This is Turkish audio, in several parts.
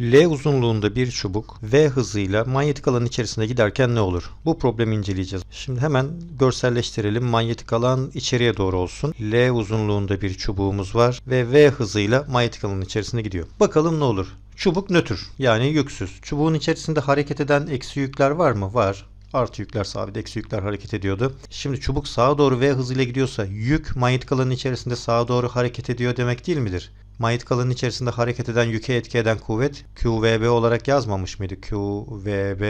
L uzunluğunda bir çubuk V hızıyla manyetik alan içerisinde giderken ne olur? Bu problemi inceleyeceğiz. Şimdi hemen görselleştirelim. Manyetik alan içeriye doğru olsun. L uzunluğunda bir çubuğumuz var ve V hızıyla manyetik alanın içerisinde gidiyor. Bakalım ne olur? Çubuk nötr yani yüksüz. Çubuğun içerisinde hareket eden eksi yükler var mı? Var. Artı yükler sabit, eksi yükler hareket ediyordu. Şimdi çubuk sağa doğru V hızıyla gidiyorsa yük manyetik alanın içerisinde sağa doğru hareket ediyor demek değil midir? Manyetik alanın içerisinde hareket eden yüke etki eden kuvvet QVB olarak yazmamış mıydı? QVB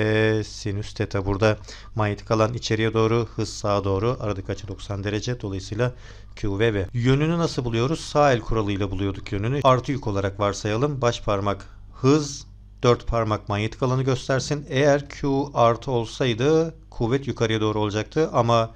sinüs teta burada manyetik alan içeriye doğru hız sağa doğru aradaki açı 90 derece dolayısıyla QVB. Yönünü nasıl buluyoruz? Sağ el kuralıyla buluyorduk yönünü. Artı yük olarak varsayalım. Baş parmak hız dört parmak manyetik alanı göstersin. Eğer Q artı olsaydı kuvvet yukarıya doğru olacaktı ama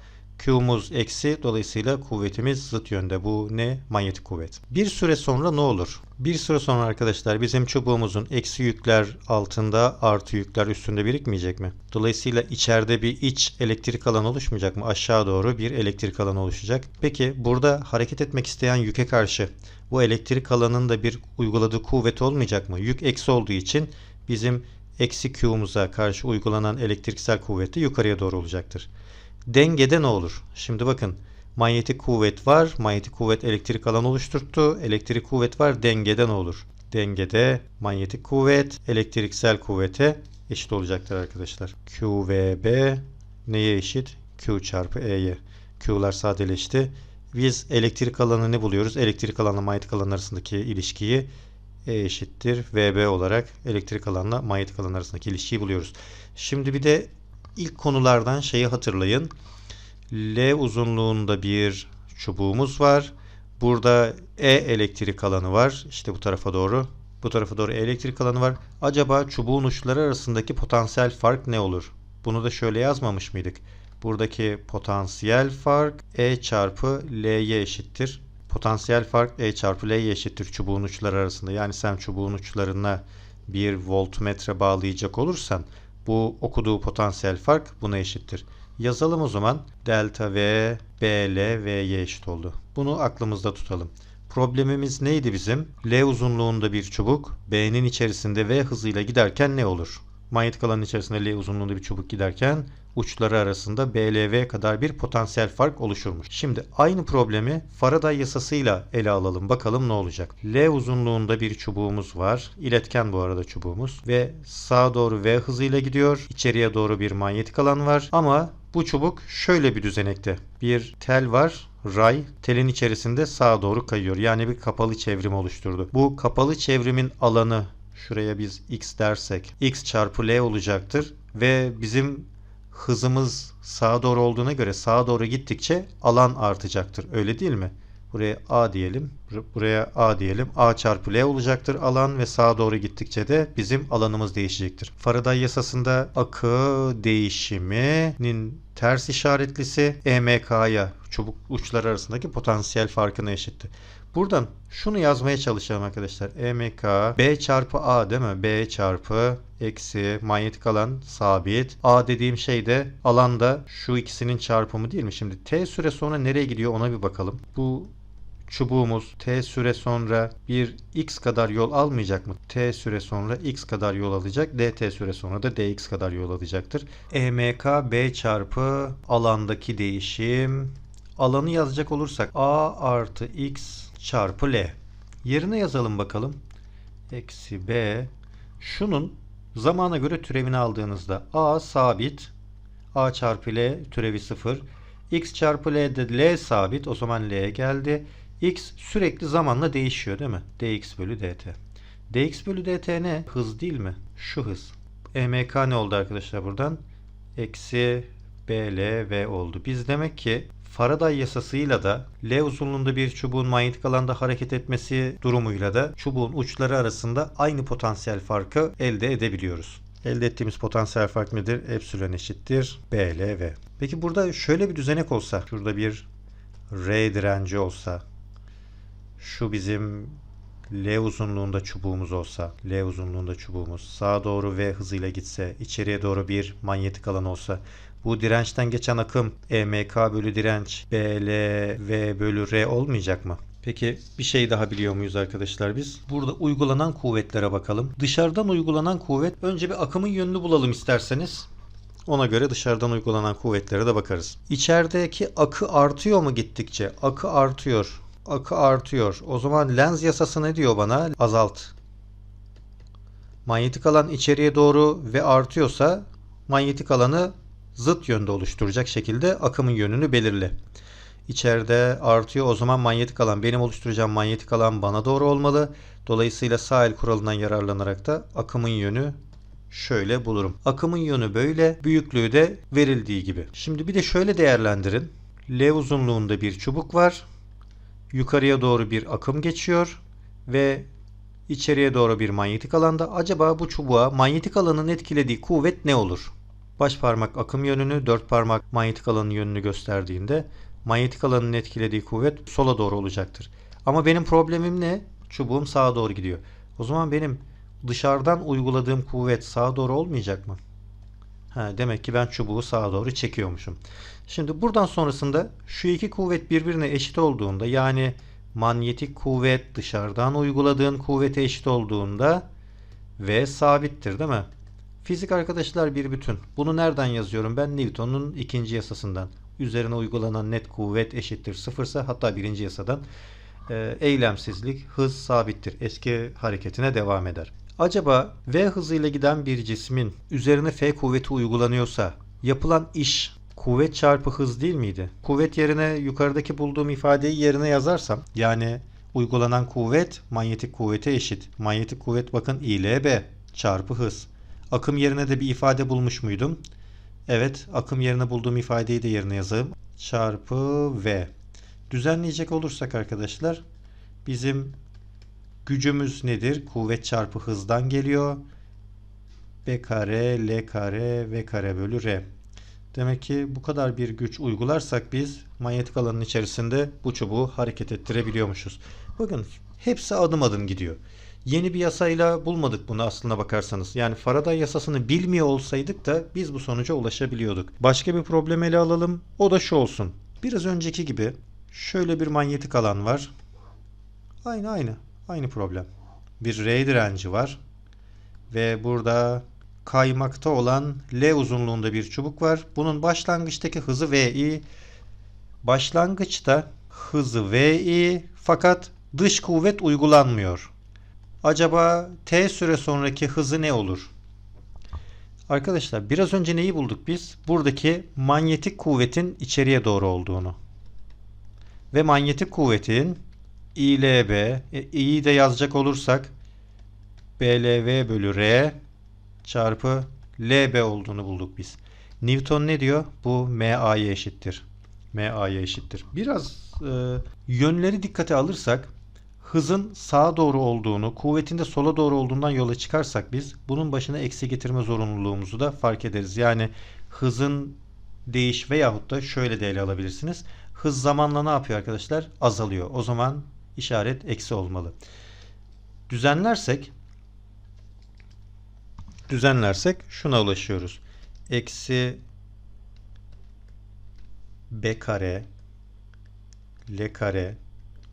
Q'muz eksi dolayısıyla kuvvetimiz zıt yönde. Bu ne? Manyetik kuvvet. Bir süre sonra ne olur? Bir süre sonra arkadaşlar bizim çubuğumuzun eksi yükler altında artı yükler üstünde birikmeyecek mi? Dolayısıyla içeride bir iç elektrik alanı oluşmayacak mı? Aşağı doğru bir elektrik alanı oluşacak. Peki burada hareket etmek isteyen yüke karşı bu elektrik alanında bir uyguladığı kuvvet olmayacak mı? Yük eksi olduğu için bizim eksi Q'muza karşı uygulanan elektriksel kuvvet de yukarıya doğru olacaktır. Dengede ne olur? Şimdi bakın manyetik kuvvet var. Manyetik kuvvet elektrik alan oluşturttu. Elektrik kuvvet var. Dengede ne olur? Dengede manyetik kuvvet elektriksel kuvvete eşit olacaktır arkadaşlar. QVB neye eşit? Q çarpı E'ye. Q'lar sadeleşti. Biz elektrik alanı ne buluyoruz? Elektrik alanla manyetik alan arasındaki ilişkiyi E eşittir VB olarak elektrik alanla manyetik alan arasındaki ilişkiyi buluyoruz. Şimdi bir de ilk konulardan şeyi hatırlayın. L uzunluğunda bir çubuğumuz var. Burada E elektrik alanı var. İşte bu tarafa doğru. Bu tarafa doğru E elektrik alanı var. Acaba çubuğun uçları arasındaki potansiyel fark ne olur? Bunu da şöyle yazmamış mıydık? Buradaki potansiyel fark E çarpı L'ye eşittir. Potansiyel fark E çarpı L'ye eşittir çubuğun uçları arasında. Yani sen çubuğun uçlarına bir voltmetre bağlayacak olursan bu okuduğu potansiyel fark buna eşittir. Yazalım o zaman. Delta V, BL, V'ye eşit oldu. Bunu aklımızda tutalım. Problemimiz neydi bizim? L uzunluğunda bir çubuk B'nin içerisinde V hızıyla giderken ne olur? Manyetik alanın içerisinde L uzunluğunda bir çubuk giderken uçları arasında BLV kadar bir potansiyel fark oluşurmuş. Şimdi aynı problemi Faraday yasasıyla ele alalım. Bakalım ne olacak. L uzunluğunda bir çubuğumuz var. İletken bu arada çubuğumuz. Ve sağa doğru V hızıyla gidiyor. İçeriye doğru bir manyetik alan var. Ama bu çubuk şöyle bir düzenekte. Bir tel var ray telin içerisinde sağa doğru kayıyor. Yani bir kapalı çevrim oluşturdu. Bu kapalı çevrimin alanı şuraya biz x dersek x çarpı l olacaktır ve bizim hızımız sağa doğru olduğuna göre sağa doğru gittikçe alan artacaktır. Öyle değil mi? Buraya A diyelim. Buraya A diyelim. A çarpı L olacaktır alan ve sağa doğru gittikçe de bizim alanımız değişecektir. Faraday yasasında akı değişiminin ters işaretlisi EMK'ya çubuk uçlar arasındaki potansiyel farkına eşittir. Buradan şunu yazmaya çalışalım arkadaşlar. EMK B çarpı A değil mi? B çarpı eksi manyetik alan sabit. A dediğim şey de alanda şu ikisinin çarpımı değil mi? Şimdi T süre sonra nereye gidiyor ona bir bakalım. Bu çubuğumuz T süre sonra bir X kadar yol almayacak mı? T süre sonra X kadar yol alacak. DT süre sonra da DX kadar yol alacaktır. EMK B çarpı alandaki değişim. Alanı yazacak olursak A artı X çarpı L. Yerine yazalım bakalım. Eksi B. Şunun zamana göre türevini aldığınızda A sabit. A çarpı L türevi 0. X çarpı L de L sabit. O zaman L geldi. X sürekli zamanla değişiyor değil mi? dx bölü dt. dx bölü dt ne? Hız değil mi? Şu hız. EMK ne oldu arkadaşlar buradan? Eksi BLV oldu. Biz demek ki Faraday yasasıyla da L uzunluğunda bir çubuğun manyetik alanda hareket etmesi durumuyla da çubuğun uçları arasında aynı potansiyel farkı elde edebiliyoruz. Elde ettiğimiz potansiyel fark nedir? Epsilon eşittir BLV. Peki burada şöyle bir düzenek olsa, şurada bir R direnci olsa, şu bizim L uzunluğunda çubuğumuz olsa, L uzunluğunda çubuğumuz sağa doğru V hızıyla gitse, içeriye doğru bir manyetik alan olsa, bu dirençten geçen akım EMK bölü direnç BL V bölü R olmayacak mı? Peki bir şey daha biliyor muyuz arkadaşlar biz? Burada uygulanan kuvvetlere bakalım. Dışarıdan uygulanan kuvvet önce bir akımın yönünü bulalım isterseniz. Ona göre dışarıdan uygulanan kuvvetlere de bakarız. İçerideki akı artıyor mu gittikçe? Akı artıyor. Akı artıyor. O zaman Lenz yasası ne diyor bana? Azalt. Manyetik alan içeriye doğru ve artıyorsa manyetik alanı zıt yönde oluşturacak şekilde akımın yönünü belirle. İçeride artıyor o zaman manyetik alan benim oluşturacağım manyetik alan bana doğru olmalı. Dolayısıyla sağ el kuralından yararlanarak da akımın yönü şöyle bulurum. Akımın yönü böyle, büyüklüğü de verildiği gibi. Şimdi bir de şöyle değerlendirin. L uzunluğunda bir çubuk var. Yukarıya doğru bir akım geçiyor ve içeriye doğru bir manyetik alanda. Acaba bu çubuğa manyetik alanın etkilediği kuvvet ne olur? Baş parmak akım yönünü, dört parmak manyetik alanın yönünü gösterdiğinde manyetik alanın etkilediği kuvvet sola doğru olacaktır. Ama benim problemim ne? Çubuğum sağa doğru gidiyor. O zaman benim dışarıdan uyguladığım kuvvet sağa doğru olmayacak mı? Ha, demek ki ben çubuğu sağa doğru çekiyormuşum. Şimdi buradan sonrasında şu iki kuvvet birbirine eşit olduğunda yani manyetik kuvvet dışarıdan uyguladığın kuvvete eşit olduğunda V sabittir değil mi? Fizik arkadaşlar bir bütün. Bunu nereden yazıyorum? Ben Newton'un ikinci yasasından. Üzerine uygulanan net kuvvet eşittir sıfırsa hatta birinci yasadan e, eylemsizlik hız sabittir. Eski hareketine devam eder. Acaba V hızıyla giden bir cismin üzerine F kuvveti uygulanıyorsa yapılan iş kuvvet çarpı hız değil miydi? Kuvvet yerine yukarıdaki bulduğum ifadeyi yerine yazarsam yani uygulanan kuvvet manyetik kuvvete eşit. Manyetik kuvvet bakın ILB çarpı hız. Akım yerine de bir ifade bulmuş muydum? Evet, akım yerine bulduğum ifadeyi de yerine yazayım. Çarpı V. Düzenleyecek olursak arkadaşlar bizim gücümüz nedir? Kuvvet çarpı hızdan geliyor. B kare, L kare, V kare bölü R. Demek ki bu kadar bir güç uygularsak biz manyetik alanın içerisinde bu çubuğu hareket ettirebiliyormuşuz. Bakın hepsi adım adım gidiyor. Yeni bir yasayla bulmadık bunu aslına bakarsanız. Yani Faraday yasasını bilmiyor olsaydık da biz bu sonuca ulaşabiliyorduk. Başka bir problem ele alalım. O da şu olsun. Biraz önceki gibi şöyle bir manyetik alan var. Aynı aynı. Aynı problem. Bir R direnci var. Ve burada kaymakta olan L uzunluğunda bir çubuk var. Bunun başlangıçtaki hızı VI. Başlangıçta hızı VI fakat dış kuvvet uygulanmıyor. Acaba T süre sonraki hızı ne olur? Arkadaşlar biraz önce neyi bulduk biz? Buradaki manyetik kuvvetin içeriye doğru olduğunu. Ve manyetik kuvvetin ILB, e, de yazacak olursak BLV bölü R çarpı LB olduğunu bulduk biz. Newton ne diyor? Bu MA'ya eşittir. MA'ya eşittir. Biraz e, yönleri dikkate alırsak hızın sağa doğru olduğunu, kuvvetin de sola doğru olduğundan yola çıkarsak biz bunun başına eksi getirme zorunluluğumuzu da fark ederiz. Yani hızın değiş veyahut da şöyle de ele alabilirsiniz. Hız zamanla ne yapıyor arkadaşlar? Azalıyor. O zaman işaret eksi olmalı. Düzenlersek düzenlersek şuna ulaşıyoruz. Eksi b kare l kare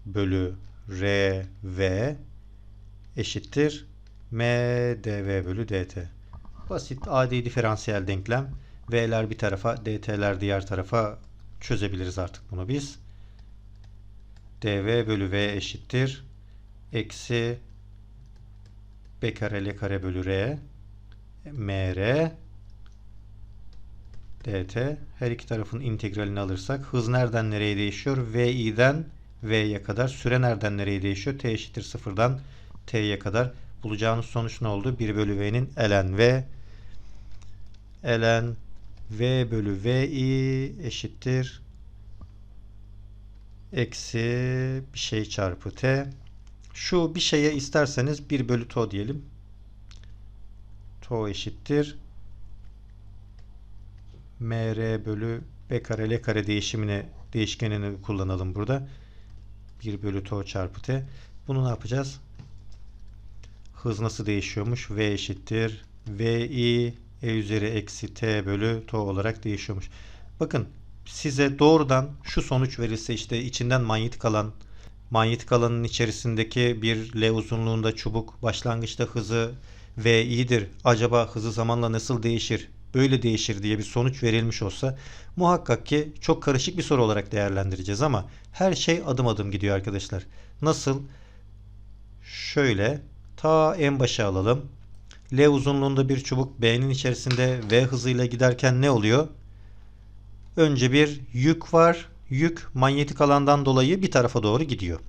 bölü r v eşittir m dv bölü dt. Basit adi diferansiyel denklem. V'ler bir tarafa, dt'ler diğer tarafa çözebiliriz artık bunu biz. dv bölü v eşittir. Eksi b kare l kare bölü r mr dt. Her iki tarafın integralini alırsak hız nereden nereye değişiyor? vi'den v'ye kadar. Süre nereden nereye değişiyor? t eşittir sıfırdan t'ye kadar. Bulacağınız sonuç ne oldu? 1 bölü v'nin ln v ln v bölü vi eşittir eksi bir şey çarpı t. Şu bir şeye isterseniz 1 bölü to diyelim. To eşittir mr bölü b kare l kare değişimini değişkenini kullanalım burada. 1 bölü to çarpı t. Bunu ne yapacağız? Hız nasıl değişiyormuş? V eşittir. Vi e üzeri eksi t bölü to olarak değişiyormuş. Bakın size doğrudan şu sonuç verilse işte içinden manyetik alan manyetik alanın içerisindeki bir L uzunluğunda çubuk başlangıçta hızı V iyidir. Acaba hızı zamanla nasıl değişir? Böyle değişir diye bir sonuç verilmiş olsa muhakkak ki çok karışık bir soru olarak değerlendireceğiz ama her şey adım adım gidiyor arkadaşlar. Nasıl? Şöyle ta en başa alalım. L uzunluğunda bir çubuk B'nin içerisinde V hızıyla giderken ne oluyor? Önce bir yük var. Yük manyetik alandan dolayı bir tarafa doğru gidiyor.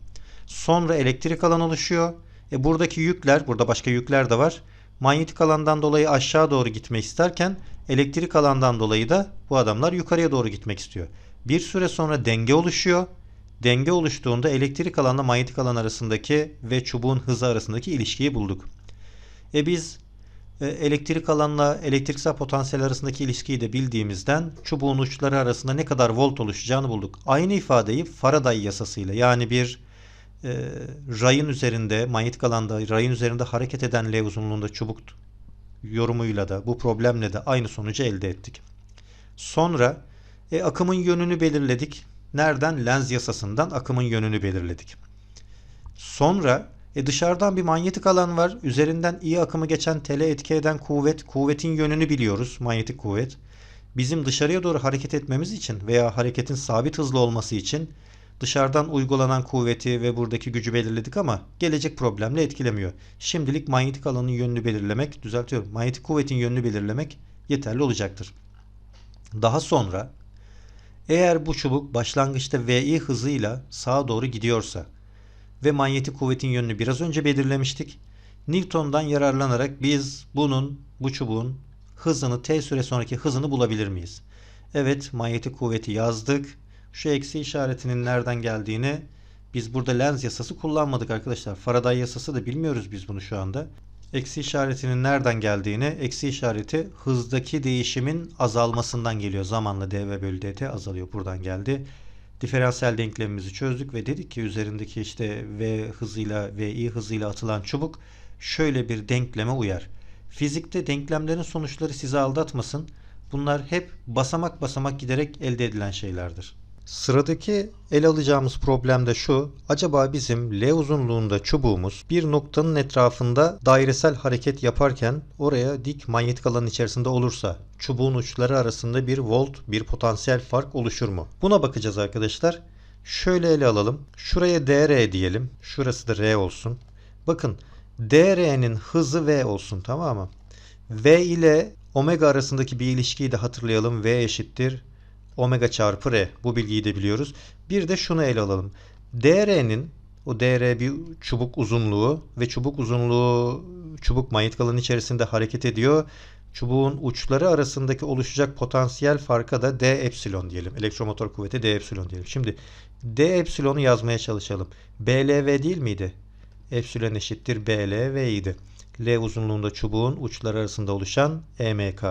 Sonra elektrik alan oluşuyor. E buradaki yükler, burada başka yükler de var. Manyetik alandan dolayı aşağı doğru gitmek isterken elektrik alandan dolayı da bu adamlar yukarıya doğru gitmek istiyor. Bir süre sonra denge oluşuyor. Denge oluştuğunda elektrik alanla manyetik alan arasındaki ve çubuğun hızı arasındaki ilişkiyi bulduk. E biz e, elektrik alanla elektriksel potansiyel arasındaki ilişkiyi de bildiğimizden çubuğun uçları arasında ne kadar volt oluşacağını bulduk. Aynı ifadeyi Faraday yasasıyla yani bir e, rayın üzerinde manyetik alanda rayın üzerinde hareket eden L uzunluğunda çubuk yorumuyla da bu problemle de aynı sonucu elde ettik. Sonra e, akımın yönünü belirledik. Nereden? Lenz yasasından akımın yönünü belirledik. Sonra e dışarıdan bir manyetik alan var. Üzerinden iyi akımı geçen tele etki eden kuvvet. Kuvvetin yönünü biliyoruz. Manyetik kuvvet. Bizim dışarıya doğru hareket etmemiz için veya hareketin sabit hızlı olması için dışarıdan uygulanan kuvveti ve buradaki gücü belirledik ama gelecek problemle etkilemiyor. Şimdilik manyetik alanın yönünü belirlemek, düzeltiyorum. Manyetik kuvvetin yönünü belirlemek yeterli olacaktır. Daha sonra eğer bu çubuk başlangıçta VI hızıyla sağa doğru gidiyorsa ve manyetik kuvvetin yönünü biraz önce belirlemiştik. Newton'dan yararlanarak biz bunun, bu çubuğun hızını t süre sonraki hızını bulabilir miyiz? Evet, manyetik kuvveti yazdık. Şu eksi işaretinin nereden geldiğini biz burada Lenz yasası kullanmadık arkadaşlar. Faraday yasası da bilmiyoruz biz bunu şu anda. Eksi işaretinin nereden geldiğini, eksi işareti hızdaki değişimin azalmasından geliyor. Zamanla dv bölü dt azalıyor. Buradan geldi diferansiyel denklemimizi çözdük ve dedik ki üzerindeki işte v hızıyla vi hızıyla atılan çubuk şöyle bir denkleme uyar. Fizikte denklemlerin sonuçları sizi aldatmasın. Bunlar hep basamak basamak giderek elde edilen şeylerdir. Sıradaki ele alacağımız problem de şu. Acaba bizim L uzunluğunda çubuğumuz bir noktanın etrafında dairesel hareket yaparken oraya dik manyetik alanın içerisinde olursa çubuğun uçları arasında bir volt, bir potansiyel fark oluşur mu? Buna bakacağız arkadaşlar. Şöyle ele alalım. Şuraya dr diyelim. Şurası da r olsun. Bakın dr'nin hızı v olsun tamam mı? v ile omega arasındaki bir ilişkiyi de hatırlayalım. v eşittir omega çarpı r. Bu bilgiyi de biliyoruz. Bir de şunu ele alalım. dr'nin o dr bir çubuk uzunluğu ve çubuk uzunluğu çubuk manyetik alanın içerisinde hareket ediyor. Çubuğun uçları arasındaki oluşacak potansiyel farka da d epsilon diyelim. Elektromotor kuvveti d epsilon diyelim. Şimdi d epsilonu yazmaya çalışalım. blv değil miydi? Epsilon eşittir blv idi. L uzunluğunda çubuğun uçları arasında oluşan emk.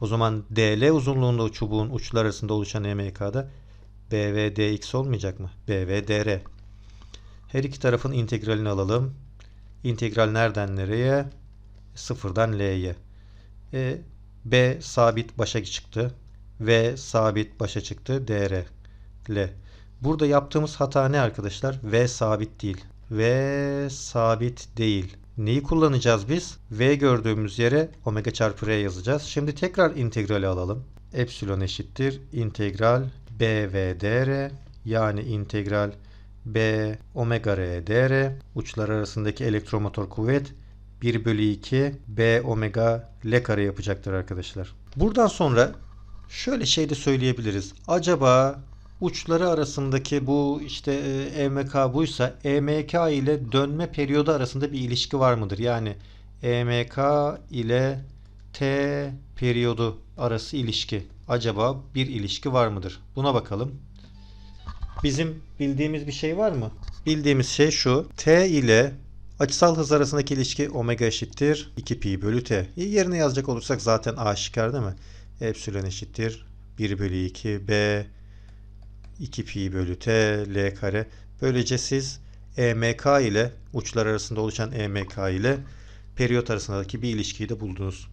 O zaman DL uzunluğunda çubuğun uçlar arasında oluşan EMK'da BVDX olmayacak mı? BVDR. Her iki tarafın integralini alalım. İntegral nereden nereye? Sıfırdan L'ye. E, B sabit başa çıktı. V sabit başa çıktı. DR. L. Burada yaptığımız hata ne arkadaşlar? V sabit değil. V sabit değil. Neyi kullanacağız biz? V gördüğümüz yere omega çarpı r yazacağız. Şimdi tekrar integrali alalım. Epsilon eşittir. integral b v dr yani integral b omega r dr uçlar arasındaki elektromotor kuvvet 1 bölü 2 b omega l kare yapacaktır arkadaşlar. Buradan sonra şöyle şey de söyleyebiliriz. Acaba uçları arasındaki bu işte EMK buysa EMK ile dönme periyodu arasında bir ilişki var mıdır? Yani EMK ile T periyodu arası ilişki. Acaba bir ilişki var mıdır? Buna bakalım. Bizim bildiğimiz bir şey var mı? Bildiğimiz şey şu. T ile açısal hız arasındaki ilişki omega eşittir 2 pi bölü t. Yerine yazacak olursak zaten aşikar değil mi? Epsilon eşittir 1 bölü 2 b 2 pi bölü t l kare. Böylece siz EMK ile uçlar arasında oluşan EMK ile periyot arasındaki bir ilişkiyi de buldunuz.